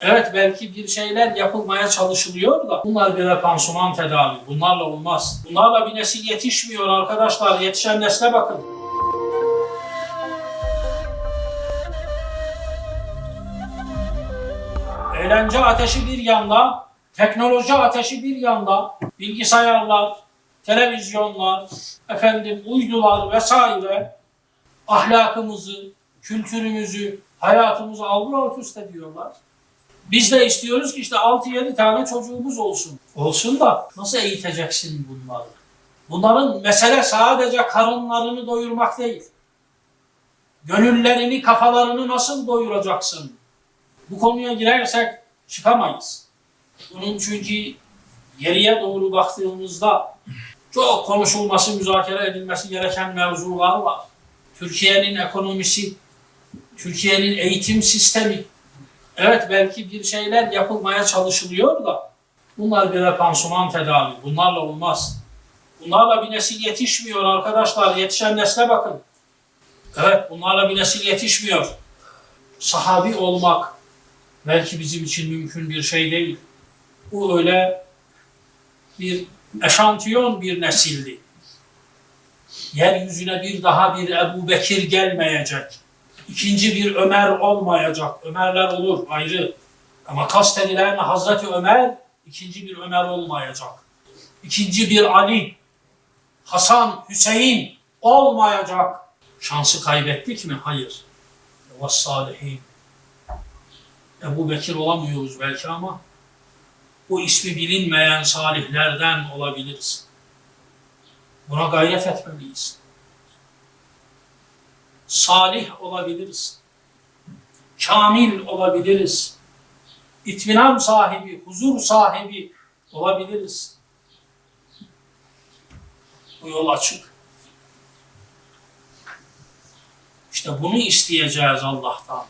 Evet belki bir şeyler yapılmaya çalışılıyor da bunlar birer pansuman tedavi. Bunlarla olmaz. Bunlarla bir nesil yetişmiyor arkadaşlar. Yetişen nesle bakın. Eğlence ateşi bir yanda, teknoloji ateşi bir yanda, bilgisayarlar, televizyonlar, efendim uydular vesaire ahlakımızı, kültürümüzü, hayatımızı algı alt üst ediyorlar. Biz de istiyoruz ki işte 6-7 tane çocuğumuz olsun. Olsun da nasıl eğiteceksin bunları? Bunların mesele sadece karınlarını doyurmak değil. Gönüllerini, kafalarını nasıl doyuracaksın? Bu konuya girersek çıkamayız. Bunun çünkü geriye doğru baktığımızda çok konuşulması, müzakere edilmesi gereken mevzular var. Türkiye'nin ekonomisi, Türkiye'nin eğitim sistemi, Evet belki bir şeyler yapılmaya çalışılıyor da bunlar birer pansuman tedavi. Bunlarla olmaz. Bunlarla bir nesil yetişmiyor arkadaşlar. Yetişen nesle bakın. Evet bunlarla bir nesil yetişmiyor. Sahabi olmak belki bizim için mümkün bir şey değil. Bu öyle bir eşantiyon bir nesildi. Yeryüzüne bir daha bir Ebu Bekir gelmeyecek. İkinci bir Ömer olmayacak. Ömerler olur ayrı. Ama kastedilen Hazreti Ömer ikinci bir Ömer olmayacak. İkinci bir Ali, Hasan, Hüseyin olmayacak. Şansı kaybettik mi? Hayır. Ve salihin. Ebu Bekir olamıyoruz belki ama bu ismi bilinmeyen salihlerden olabiliriz. Buna gayret etmeliyiz salih olabiliriz. Kamil olabiliriz. İtminan sahibi, huzur sahibi olabiliriz. Bu yol açık. İşte bunu isteyeceğiz Allah'tan.